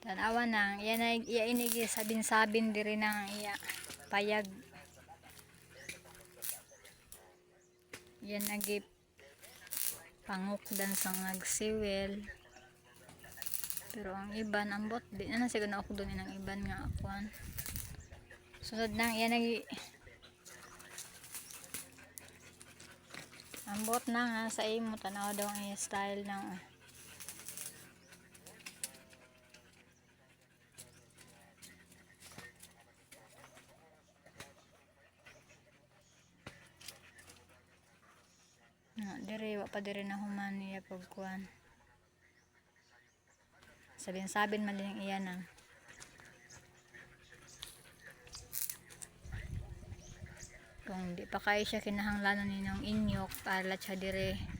Tanawa nang yan ay iya inigi sabin-sabin diri nang iya payag. Yan nagi pangukdan sa nagsiwel. Pero ang iban ambot di na siguro na ako doon ang iban nga akuan. Sunod nang yan nagi ambot na nga sa imo tanaw daw ang style ng Na, dire wa pa dire na human niya pagkuan. Sabin sabin man lang iya nang. Kung di pa kayo siya kinahanglanon ninyong inyok, alat siya dire